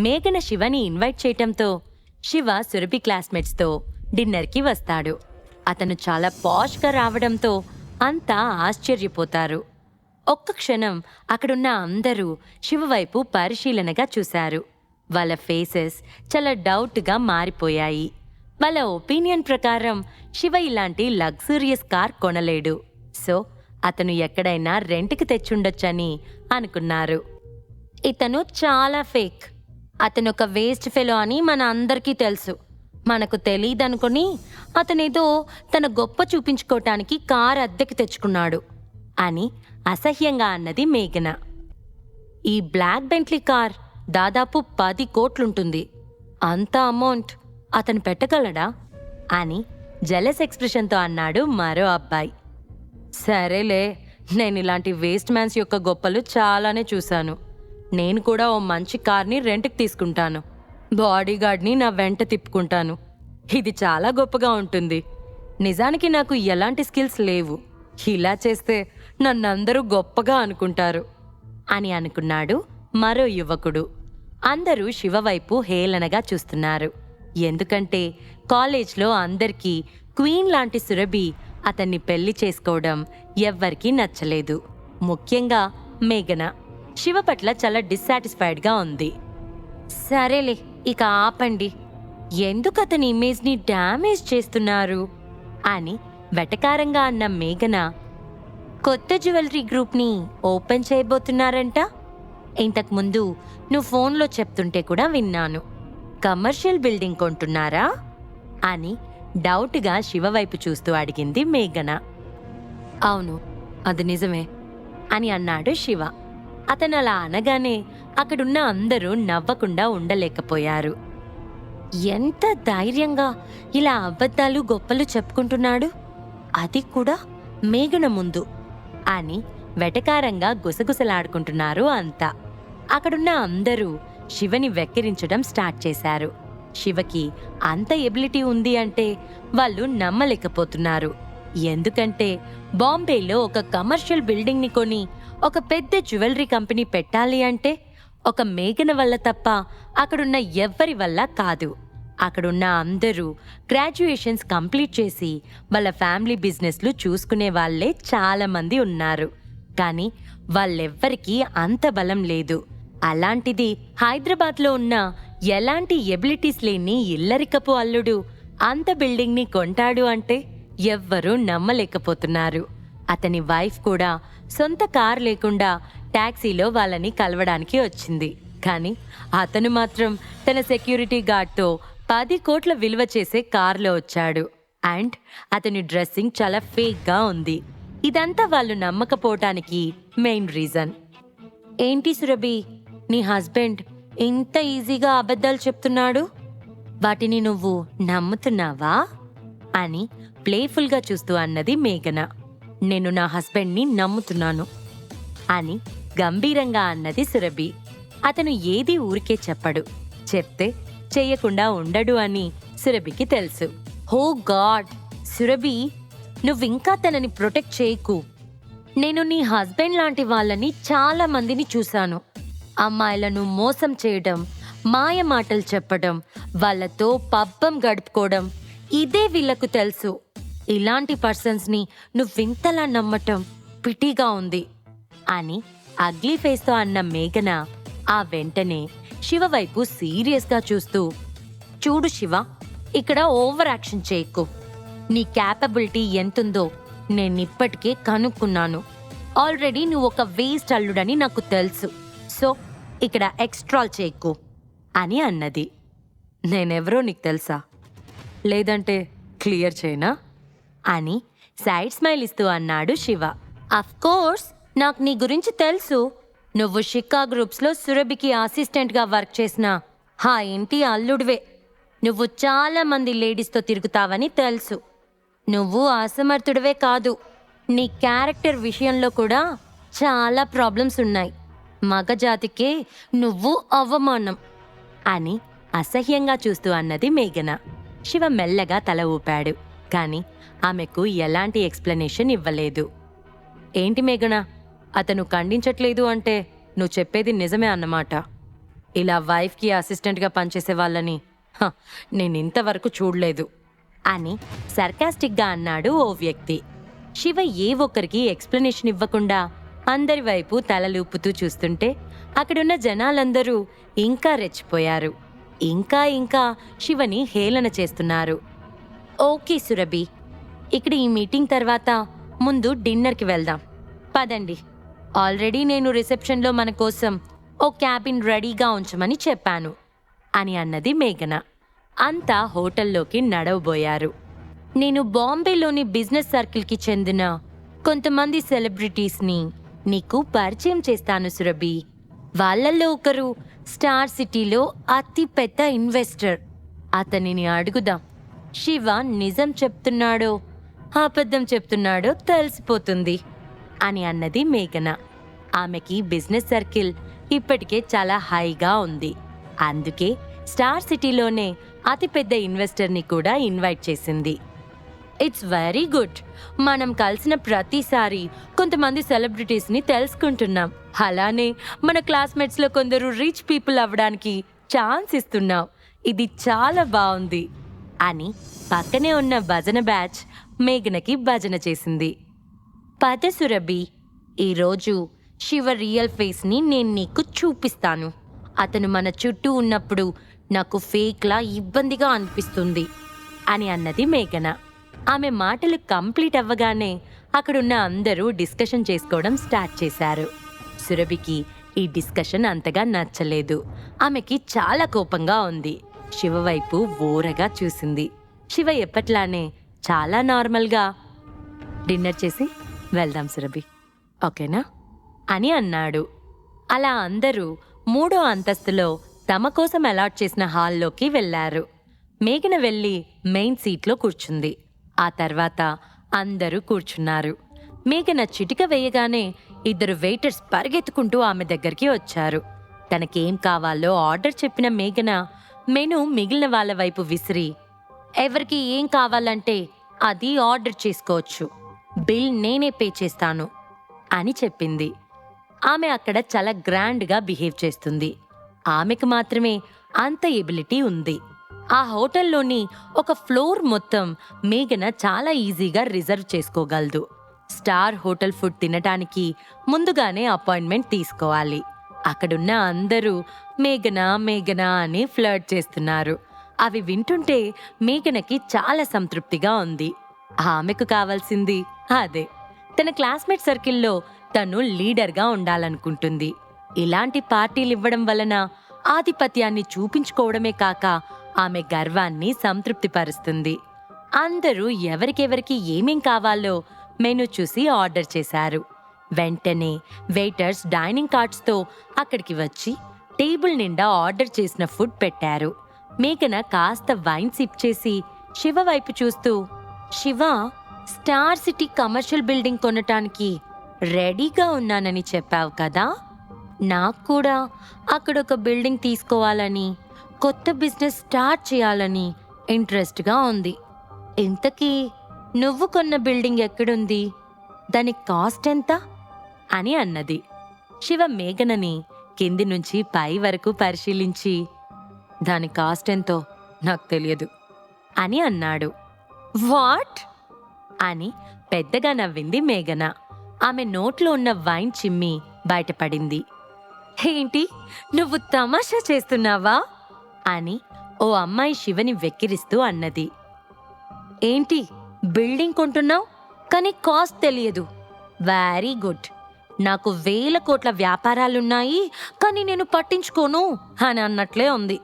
మేఘన శివని ఇన్వైట్ చేయటంతో శివ సురభి క్లాస్మేట్స్తో డిన్నర్కి వస్తాడు. అతను చాలా పాష్గా రావడంతో అంతా ఆశ్చర్యపోతారు. ఒక్క క్షణం అక్కడున్న అందరూ శివ వైపు పరిశీలనగా చూశారు. వాళ్ళ ఫేసెస్ చాలా డౌట్గా మారిపోయాయి. వాళ్ళ ఒపీనియన్ ప్రకారం శివ ఇలాంటి లగ్జూరియస్ కార్ కొనలేడు. సో అతను ఎక్కడైనా రెంట్కి తెచ్చుండొచ్చని అనుకున్నారు. ఇతను చాలా ఫేక్ అతను ఒక వేస్ట్ ఫెలో అని మన అందరికీ తెలుసు. మనకు తెలియదనుకుని అతనేదో తన గొప్ప చూపించుకోవటానికి కార్ అద్దెకి తెచ్చుకున్నాడు అని అసహ్యంగా అన్నది మేఘన. ఈ బ్లాక్ బెంట్లీ కార్ దాదాపు పది కోట్లుంటుంది. అంత అమౌంట్ అతను పెట్టగలడా? అని జలస్ ఎక్స్ప్రెషన్తో అన్నాడు మరో అబ్బాయి. సరేలే నేను ఇలాంటి వేస్ట్ మ్యాన్స్ యొక్క గొప్పలు చాలానే చూశాను. నేను కూడా ఓ మంచి కార్ని రెంట్కి తీసుకుంటాను. బాడీగార్డ్ని నా వెంట తిప్పుకుంటాను. ఇది చాలా గొప్పగా ఉంటుంది. నిజానికి నాకు ఎలాంటి స్కిల్స్ లేవు. ఇలా చేస్తే నన్నందరూ గొప్పగా అనుకుంటారు. అని అనుకున్నాడు మరో యువకుడు. అందరూ శివ వైపు హేళనగా చూస్తున్నారు. ఎందుకంటే కాలేజ్లో అందరికీ క్వీన్ లాంటి సురభి అతన్ని పెళ్ళి చేసుకోవడం ఎవ్వరికీ నచ్చలేదు. ముఖ్యంగా మేఘన. శివ పట్ల చాలా డిస్సాటిస్ఫైడ్గా ఉంది. సరేలే ఇక ఆపండి. ఎందుకు అతని ఇమేజ్ని డ్యామేజ్ చేస్తున్నారు? అని వెటకారంగా అన్న మేఘన కొత్త జ్యువెలరీ గ్రూప్ని ఓపెన్ చేయబోతున్నారంట? ఇంతకుముందు నువ్వు ఫోన్లో చెప్తుంటే కూడా విన్నాను. కమర్షియల్ బిల్డింగ్ కొంటున్నారా? అని డౌట్గా శివ వైపు చూస్తూ అడిగింది మేఘన. అవును అది నిజమే అని అన్నాడు శివ. అతను అలా అనగానే అక్కడున్న అందరూ నవ్వకుండా ఉండలేకపోయారు. ఎంత ధైర్యంగా ఇలా అబద్ధాలు గొప్పలు చెప్పుకుంటున్నాడు? అది కూడా మేఘన ముందు అని వెటకారంగా గుసగుసలాడుకుంటున్నారు అంతా. అక్కడున్న అందరూ శివని వెక్కిరించడం స్టార్ట్ చేశారు. శివకి అంత ఎబిలిటీ ఉంది అంటే వాళ్ళు నమ్మలేకపోతున్నారు. ఎందుకంటే బాంబేలో ఒక కమర్షియల్ బిల్డింగ్ని కొని ఒక పెద్ద జ్యువెలరీ కంపెనీ పెట్టాలి అంటే ఒక మేఘన వల్ల తప్ప అక్కడున్న ఎవ్వరి వల్ల కాదు. అక్కడున్న అందరూ గ్రాడ్యుయేషన్స్ కంప్లీట్ చేసి వాళ్ళ ఫ్యామిలీ బిజినెస్లు చూసుకునే వాళ్ళే చాలామంది ఉన్నారు. కానీ వాళ్ళెవ్వరికీ అంత బలం లేదు. అలాంటిది హైదరాబాద్లో ఉన్న ఎలాంటి ఎబిలిటీస్ లేని ఇల్లరికపు అల్లుడు అంత బిల్డింగ్ని కొంటాడు అంటే ఎవ్వరూ నమ్మలేకపోతున్నారు. అతని వైఫ్ కూడా సొంత కార్ లేకుండా ట్యాక్సీలో వాళ్ళని కలవడానికి వచ్చింది. కానీ అతను మాత్రం తన సెక్యూరిటీ గార్డ్తో పది కోట్ల విలువ చేసే కార్లో వచ్చాడు. అండ్ అతని డ్రెస్సింగ్ చాలా ఫేక్గా ఉంది. ఇదంతా వాళ్ళు నమ్మకపోవటానికి మెయిన్ రీజన్. ఏంటి సురభి నీ హస్బెండ్ ఇంత ఈజీగా అబద్ధాలు చెప్తున్నాడు? వాటిని నువ్వు నమ్ముతున్నావా? అని ప్లేఫుల్గా చూస్తూ అన్నది మేఘన. నేను నా హస్బెండ్ని నమ్ముతున్నాను. అని గంభీరంగా అన్నది సురభి. అతను ఏది ఊరికే చెప్పడు. చెప్తే చెయ్యకుండా ఉండడు అని సురభికి తెలుసు. హో గాడ్! సురభి నువ్వింకా తనని ప్రొటెక్ట్ చేయకు. నేను నీ హస్బెండ్ లాంటి వాళ్ళని చాలా మందిని చూశాను. అమ్మాయిలను మోసం చేయడం మాయ మాటలు చెప్పడం వాళ్ళతో పబ్బం గడుపుకోవడం ఇదే వీళ్ళకు తెలుసు. ఇలాంటి పర్సన్స్ని నువ్వింతలా నమ్మటం పిటిగా ఉంది అని అగ్లీ ఫేస్తో అన్న మేఘన ఆ వెంటనే శివ వైపు సీరియస్గా చూస్తూ చూడు శివ ఇక్కడ ఓవర్ యాక్షన్ చేయకు. నీ క్యాపబిలిటీ ఎంతుందో నేనిప్పటికే కనుక్కున్నాను. ఆల్రెడీ నువ్వు ఒక వేస్ట్ అల్లుడని నాకు తెలుసు. సో ఇక్కడ ఎక్స్ట్రాల్ చేయకు అని అన్నది. నేనెవరో నీకు తెలుసా? లేదంటే క్లియర్ చేయనా? అని సైడ్ స్మైల్ ఇస్తూ అన్నాడు శివ. కోర్స్ నాకు నీ గురించి తెలుసు. నువ్వు షికా గ్రూప్స్లో సురభికి అసిస్టెంట్గా వర్క్ చేసిన హా ఇంటి అల్లుడివే. నువ్వు చాలా మంది లేడీస్తో తిరుగుతావని తెలుసు. నువ్వు అసమర్థుడివే కాదు. నీ క్యారెక్టర్ విషయంలో కూడా చాలా ప్రాబ్లమ్స్ ఉన్నాయి. మగజాతికే నువ్వు అవమానం అని అసహ్యంగా చూస్తూ అన్నది మేఘన. శివ మెల్లగా తల ఊపాడు. కానీ ఆమెకు ఎలాంటి ఎక్స్ప్లెనేషన్ ఇవ్వలేదు. ఏంటి మేఘన? అతను ఖండించట్లేదు అంటే నువ్వు చెప్పేది నిజమే అన్నమాట. ఇలా వైఫ్కి అసిస్టెంట్గా పనిచేసే వాళ్ళని హ, నేను ఇంతవరకు చూడలేదు అని సర్కాస్టిక్గా అన్నాడు ఓ వ్యక్తి. శివ ఏ ఒక్కరికి ఎక్స్ప్లెనేషన్ ఇవ్వకుండా అందరి వైపు తలలూపుతూ చూస్తుంటే అక్కడున్న జనాలందరూ ఇంకా రెచ్చిపోయారు. ఇంకా ఇంకా శివని హేళన చేస్తున్నారు. ఓకే సురభి. ఇక్కడ ఈ మీటింగ్ తర్వాత ముందు డిన్నర్కి వెళ్దాం. పదండి. ఆల్రెడీ నేను రిసెప్షన్లో మన కోసం ఓ క్యాబిన్ రెడీగా ఉంచమని చెప్పాను అని అన్నది మేఘన. అంతా హోటల్లోకి నడవబోయారు. నేను బాంబేలోని బిజినెస్ సర్కిల్కి చెందిన కొంతమంది సెలబ్రిటీస్ని నీకు పరిచయం చేస్తాను సురభి. వాళ్ళల్లో ఒకరు స్టార్ సిటీలో అతి పెద్ద ఇన్వెస్టర్. అతనిని అడుగుదాం. శివ నిజం చెప్తున్నాడో. అబద్ధం చెప్తున్నాడో తెలిసిపోతుంది అని అన్నది మేఘన. ఆమెకి బిజినెస్ సర్కిల్ ఇప్పటికే చాలా హైగా ఉంది. అందుకే స్టార్ సిటీలోనే అతిపెద్ద ఇన్వెస్టర్ని కూడా ఇన్వైట్ చేసింది. It's very good. మనం కలిసిన ప్రతిసారి కొంతమంది సెలబ్రిటీస్ని తెలుసుకుంటున్నాం. అలానే మన క్లాస్మేట్స్లో కొందరు రిచ్ పీపుల్ అవ్వడానికి ఛాన్స్ ఇస్తున్నాం. ఇది చాలా బాగుంది. అని పక్కనే ఉన్న భజన బ్యాచ్ మేఘనకి భజన చేసింది. పద సురభి ఈరోజు శివ రియల్ ఫేస్ని నేను నీకు చూపిస్తాను. అతను మన చుట్టూ ఉన్నప్పుడు నాకు ఫేక్లా ఇబ్బందిగా అనిపిస్తుంది అని అన్నది మేఘన. ఆమె మాటలు కంప్లీట్ అవ్వగానే అక్కడున్న అందరూ డిస్కషన్ చేసుకోవడం స్టార్ట్ చేశారు. సురభికి ఈ డిస్కషన్ అంతగా నచ్చలేదు. ఆమెకి చాలా కోపంగా ఉంది. శివ వైపు ఓరగా చూసింది. శివ ఎప్పట్లానే చాలా నార్మల్గా. డిన్నర్ చేసి వెళ్దాం సురభి. ఓకేనా? అని అన్నాడు. అలా అందరూ మూడో అంతస్తులో తమ కోసం అలాట్ చేసిన హాల్లోకి వెళ్ళారు. మేఘన వెళ్ళి మెయిన్ సీట్లో కూర్చుంది. ఆ తర్వాత అందరూ కూర్చున్నారు. మేఘన చిటిక వేయగానే ఇద్దరు వెయిటర్స్ పరిగెత్తుకుంటూ ఆమె దగ్గరికి వచ్చారు. తనకేం కావాలో ఆర్డర్ చెప్పిన మేఘన మెను మిగిలిన వాళ్ళ వైపు విసిరి ఎవరికి ఏం కావాలంటే అది ఆర్డర్ చేసుకోవచ్చు. బిల్ నేనే పే చేస్తాను అని చెప్పింది. ఆమె అక్కడ చాలా గ్రాండ్గా బిహేవ్ చేస్తుంది. ఆమెకు మాత్రమే అంత ఎబిలిటీ ఉంది. ఆ హోటల్లోని ఒక ఫ్లోర్ మొత్తం మేఘన చాలా ఈజీగా రిజర్వ్ చేసుకోగలదు. స్టార్ హోటల్ ఫుడ్ తినటానికి ముందుగానే అపాయింట్మెంట్ తీసుకోవాలి. అక్కడున్న అందరూ మేఘన మేఘన అని ఫ్లర్ట్ చేస్తున్నారు. అవి వింటుంటే మేఘనకి చాలా సంతృప్తిగా ఉంది. ఆమెకు కావాల్సింది అదే. తన క్లాస్మేట్ సర్కిల్లో తను లీడర్గా ఉండాలనుకుంటుంది. ఇలాంటి పార్టీలు ఇవ్వడం వలన ఆధిపత్యాన్ని చూపించుకోవడమే కాక ఆమె గర్వాన్ని సంతృప్తిపరుస్తుంది. అందరూ ఎవరికెవరికి ఏమేం కావాలో మెను చూసి ఆర్డర్ చేశారు. వెంటనే వెయిటర్స్ డైనింగ్ కార్డ్స్తో అక్కడికి వచ్చి టేబుల్ నిండా ఆర్డర్ చేసిన ఫుడ్ పెట్టారు. మేఘన కాస్త వైన్ సిప్ చేసి శివ వైపు చూస్తూ Shiva star city commercial building కొనటానికి రెడీగా ఉన్నానని చెప్పావు కదా? నాకు కూడా అక్కడ ఒక బిల్డింగ్ తీసుకోవాలని కొత్త బిజినెస్ స్టార్ట్ చేయాలని ఇంట్రెస్ట్గా ఉంది. ఇంతకీ నువ్వు కొన్న బిల్డింగ్ ఎక్కడుంది? దాని కాస్ట్ ఎంత? అని అన్నది. శివ మేఘనని కింది నుంచి పై వరకు పరిశీలించి దాని కాస్ట్ ఎంతో? నాకు తెలియదు అని అన్నాడు. వాట్? అని పెద్దగా నవ్వింది మేఘన. ఆమె నోట్లో ఉన్న వైన్ చిమ్మి బయటపడింది. ఏంటి? నువ్వు తమాషా చేస్తున్నావా? అని ఓ అమ్మాయి శివని వెక్కిరిస్తూ అన్నది. ఏంటి? బిల్డింగ్ కొంటున్నావు? కానీ కాస్ట్ తెలియదు. వెరీ గుడ్ నాకు వేల కోట్ల వ్యాపారాలున్నాయి కానీ నేను పట్టించుకోను అని అన్నట్లే ఉంది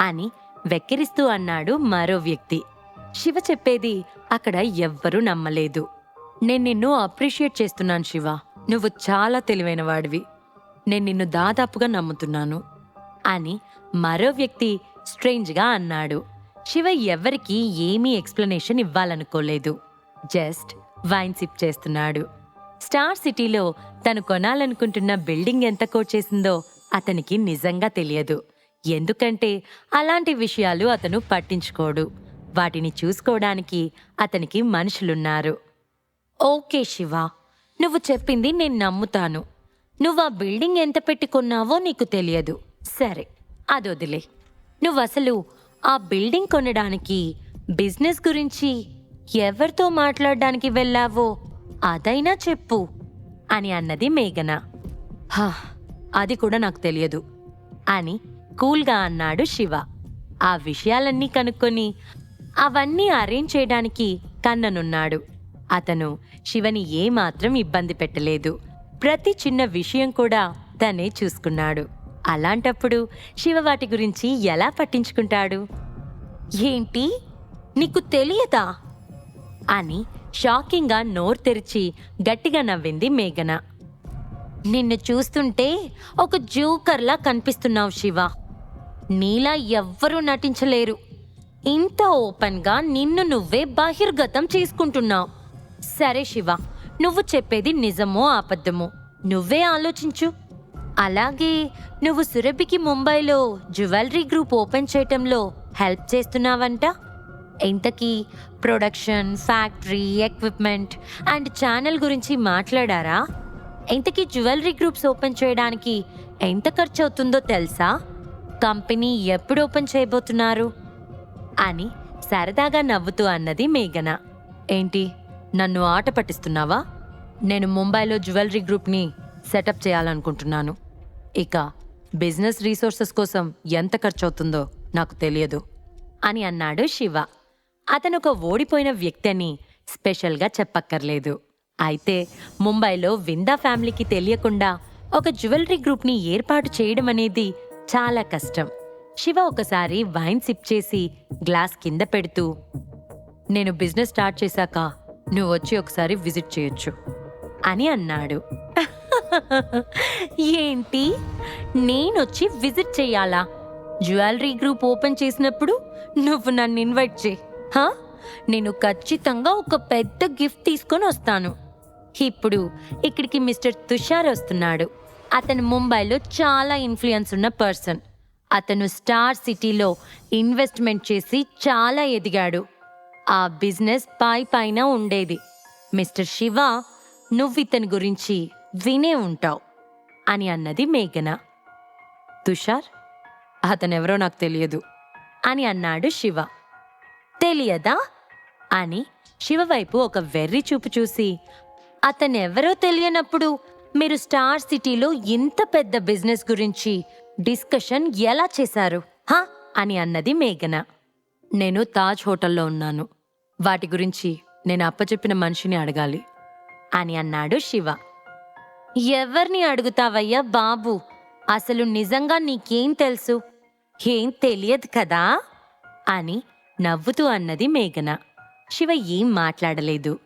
అని వెక్కిరిస్తూ అన్నాడు మరో వ్యక్తి. శివ చెప్పేది అక్కడ ఎవ్వరూ నమ్మలేదు. నేను నిన్ను అప్రిషియేట్ చేస్తున్నాను శివ. నువ్వు చాలా తెలివైన వాడివి నేను నిన్ను దాదాపుగా నమ్ముతున్నాను అని మరో వ్యక్తి స్ట్రేంజ్గా అన్నాడు. శివ ఎవరికీ ఏమీ ఎక్స్ప్లెనేషన్ ఇవ్వాలనుకోలేదు. జస్ట్ వైన్ సిప్ చేస్తున్నాడు. స్టార్ సిటీలో తను కొనాలనుకుంటున్న బిల్డింగ్ ఎంత కోట్ చేసిందో అతనికి నిజంగా తెలియదు. ఎందుకంటే అలాంటి విషయాలు అతను పట్టించుకోడు. వాటిని చూసుకోవడానికి అతనికి మనుషులున్నారు. ఓకే శివ నువ్వు చెప్పింది నేను నమ్ముతాను. నువ్వు ఆ బిల్డింగ్ ఎంత పెట్టుకున్నావో నీకు తెలియదు. సరే అది వదిలే నువ్వు అసలు ఆ బిల్డింగ్ కొనడానికి బిజినెస్ గురించి ఎవరితో మాట్లాడడానికి వెళ్ళావో అదైనా చెప్పు అని అన్నది మేఘన. హా అది కూడా నాకు తెలియదు అని కూల్గా అన్నాడు శివ. ఆ విషయాలన్నీ కనుక్కొని అవన్నీ అరేంజ్ చేయడానికి కన్ననున్నాడు. అతను శివని ఏమాత్రం ఇబ్బంది పెట్టలేదు. ప్రతి చిన్న విషయం కూడా తనే చూసుకున్నాడు. అలాంటప్పుడు శివ వాటి గురించి ఎలా పట్టించుకుంటాడు? ఏంటి? నీకు తెలియదా? అని షాకింగ్గా నోరు తెరిచి గట్టిగా నవ్వింది మేఘన. నిన్ను చూస్తుంటే ఒక జూకర్లా కనిపిస్తున్నావు శివ. నీలా ఎవ్వరూ నటించలేరు. ఇంత ఓపెన్గా నిన్ను నువ్వే బహిర్గతం చేసుకుంటున్నావు. సరే శివ నువ్వు చెప్పేది నిజమో అబద్ధమో నువ్వే ఆలోచించు. అలాగే నువ్వు సురభికి ముంబైలో జ్యువెలరీ గ్రూప్ ఓపెన్ చేయటంలో హెల్ప్ చేస్తున్నావంట? ఇంతకీ production factory equipment and channel గురించి మాట్లాడారా? ఇంతకీ జ్యువెలరీ గ్రూప్స్ ఓపెన్ చేయడానికి ఎంత ఖర్చు అవుతుందో తెలుసా? కంపెనీ ఎప్పుడు ఓపెన్ చేయబోతున్నారు? అని సరదాగా నవ్వుతూ అన్నది మేఘన. ఏంటి నన్ను ఆట పట్టిస్తున్నావా? నేను ముంబైలో జ్యువెలరీ గ్రూప్ని సెటప్ చేయాలనుకుంటున్నాను. ఇక బిజినెస్ రీసోర్సెస్ కోసం ఎంత ఖర్చు అవుతుందో నాకు తెలియదు అని అన్నాడు శివ. అతను ఒక ఓడిపోయిన వ్యక్తి అని స్పెషల్గా చెప్పక్కర్లేదు. అయితే ముంబైలో విందా ఫ్యామిలీకి తెలియకుండా ఒక జ్యువెలరీ గ్రూప్ని ఏర్పాటు చేయడం అనేది చాలా కష్టం. శివ ఒకసారి వైన్ సిప్ చేసి గ్లాస్ కింద పెడుతూ నేను బిజినెస్ స్టార్ట్ చేశాక నువ్వు వచ్చి ఒకసారి విజిట్ చేయొచ్చు అని అన్నాడు. ఏంటి? నేనొచ్చి విజిట్ చేయాలా? జ్యువెలరీ గ్రూప్ ఓపెన్ చేసినప్పుడు నువ్వు నన్ను ఇన్వైట్ చేయి. హా? నేను ఖచ్చితంగా ఒక పెద్ద గిఫ్ట్ తీసుకొని వస్తాను. ఇప్పుడు ఇక్కడికి మిస్టర్ తుషార్ వస్తున్నాడు. అతను ముంబైలో చాలా ఇన్ఫ్లుయెన్స్ ఉన్న పర్సన్. అతను స్టార్ సిటీలో ఇన్వెస్ట్మెంట్ చేసి చాలా ఎదిగాడు. ఆ బిజినెస్ పై పైన ఉండేది. మిస్టర్ శివ నువ్వు ఇతని గురించి వినే ఉంటావు అని అన్నది మేఘన. తుషార్ అతనెవరో నాకు తెలియదు అని అన్నాడు శివ. తెలియదా? అని శివవైపు ఒక వెర్రి చూపు చూసి అతనెవరో తెలియనప్పుడు మీరు స్టార్ సిటీలో ఇంత పెద్ద బిజినెస్ గురించి డిస్కషన్ ఎలా చేశారు హా? అని అన్నది మేఘన. నేను తాజ్ హోటల్లో ఉన్నాను. వాటి గురించి నేను అప్పచెప్పిన మనిషిని అడగాలి అని అన్నాడు శివ. ఎవరిని అడుగుతావయ్యా బాబు? అసలు నిజంగా నీకేం తెలుసు? ఏం తెలియదు కదా? అని నవ్వుతూ అన్నది మేఘన. శివ ఏం మాట్లాడలేదు.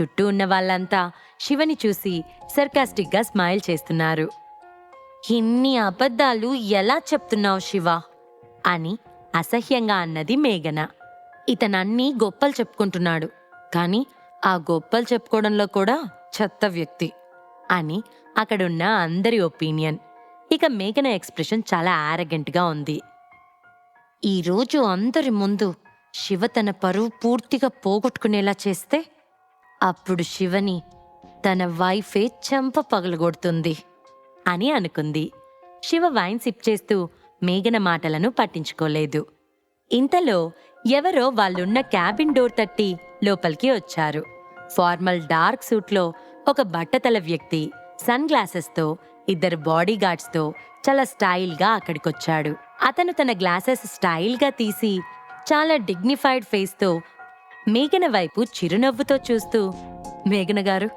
చుట్టూ ఉన్న వాళ్ళంతా శివని చూసి సర్కాస్టిక్గా స్మైల్ చేస్తున్నారు. ఇన్ని అబద్ధాలు ఎలా చెప్తున్నావు శివ? అని అసహ్యంగా అన్నది మేఘన. ఇతనన్నీ గొప్పలు చెప్పుకుంటున్నాడు. కానీ ఆ గొప్పలు చెప్పుకోవడంలో కూడా చెత్త వ్యక్తి అని అక్కడున్న అందరి ఒపీనియన్. ఇక మేఘన ఎక్స్ప్రెషన్ చాలా ఆరగెంట్గా ఉంది. ఈరోజు అందరి ముందు శివ తన పరువు పూర్తిగా పోగొట్టుకునేలా చేస్తే అప్పుడు శివని తన వైఫే చెంప పగలగొడుతుంది అని అనుకుంది. శివ వైన్ సిప్ చేస్తూ మేఘన మాటలను పట్టించుకోలేదు. ఇంతలో ఎవరో వాళ్ళున్న క్యాబిన్ డోర్ తట్టి లోపలికి వచ్చారు. ఫార్మల్ డార్క్ సూట్లో ఒక బట్టతల వ్యక్తి సన్ గ్లాసెస్తో ఇద్దరు బాడీ గార్డ్స్తో చాలా స్టైల్గా అక్కడికొచ్చాడు. అతను తన గ్లాసెస్ స్టైల్గా తీసి చాలా డిగ్నిఫైడ్ ఫేస్తో మేఘన వైపు చిరునవ్వుతో చూస్తూ మేఘన గారు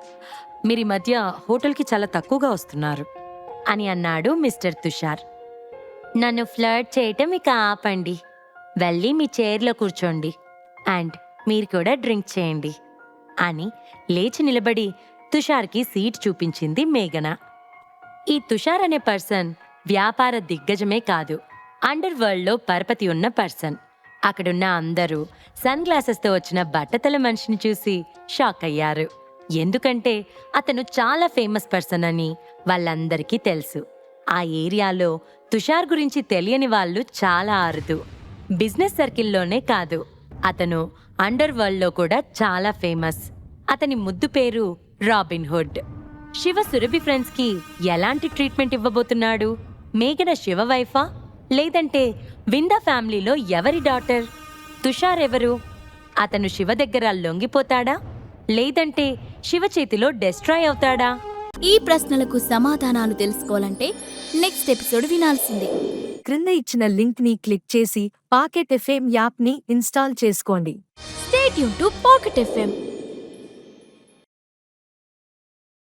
మీరు ఈ మధ్య హోటల్కి చాలా తక్కువగా వస్తున్నారు అని అన్నాడు మిస్టర్ తుషార్. నన్ను ఫ్లర్ట్ చేయటం ఇక ఆపండి. వెళ్ళి మీ చైర్లో కూర్చోండి. అండ్ మీరు కూడా డ్రింక్ చేయండి అని లేచి నిలబడి తుషార్కి సీట్ చూపించింది మేఘన. ఈ తుషార్ అనే పర్సన్ వ్యాపార దిగ్గజమే కాదు అండర్ వరల్డ్లో పరపతి ఉన్న పర్సన్. అక్కడున్న అందరూ సన్ గ్లాసెస్తో వచ్చిన బట్టతల మనిషిని చూసి షాక్ అయ్యారు ఎందుకంటే అతను చాలా ఫేమస్ పర్సన్ అని వాళ్ళందరికీ తెలుసు. ఆ ఏరియాలో తుషార్ గురించి తెలియని వాళ్ళు చాలా అరుదు. బిజినెస్ సర్కిల్లోనే కాదు. అతను అండర్ వరల్డ్లో కూడా చాలా ఫేమస్. అతని ముద్దు పేరు రాబిన్ హుడ్. శివ సురభి ఫ్రెండ్స్కి ఎలాంటి ట్రీట్మెంట్ ఇవ్వబోతున్నాడు? మేఘన శివ వైఫా? లేదంటే విందా ఫ్యామిలీలో ఎవరి డాటర్? తుషార్ ఎవరు? అతను శివ దగ్గర లొంగిపోతాడా? లేదంటే శివ చేతిలో డెస్ట్రాయ్ అవుతాడా? ఈ ప్రశ్నలకు సమాధానాలు తెలుసుకోవాలంటే నెక్స్ట్ ఎపిసోడ్ వినాల్సిందే. క్రింద ఇచ్చిన లింక్ని క్లిక్ చేసి పాకెట్ ఎఫ్ఎం యాప్ని ఇన్స్టాల్ చేసుకోండి. స్టేట్ యూన్ టు పాకెట్ ఎఫ్ఎం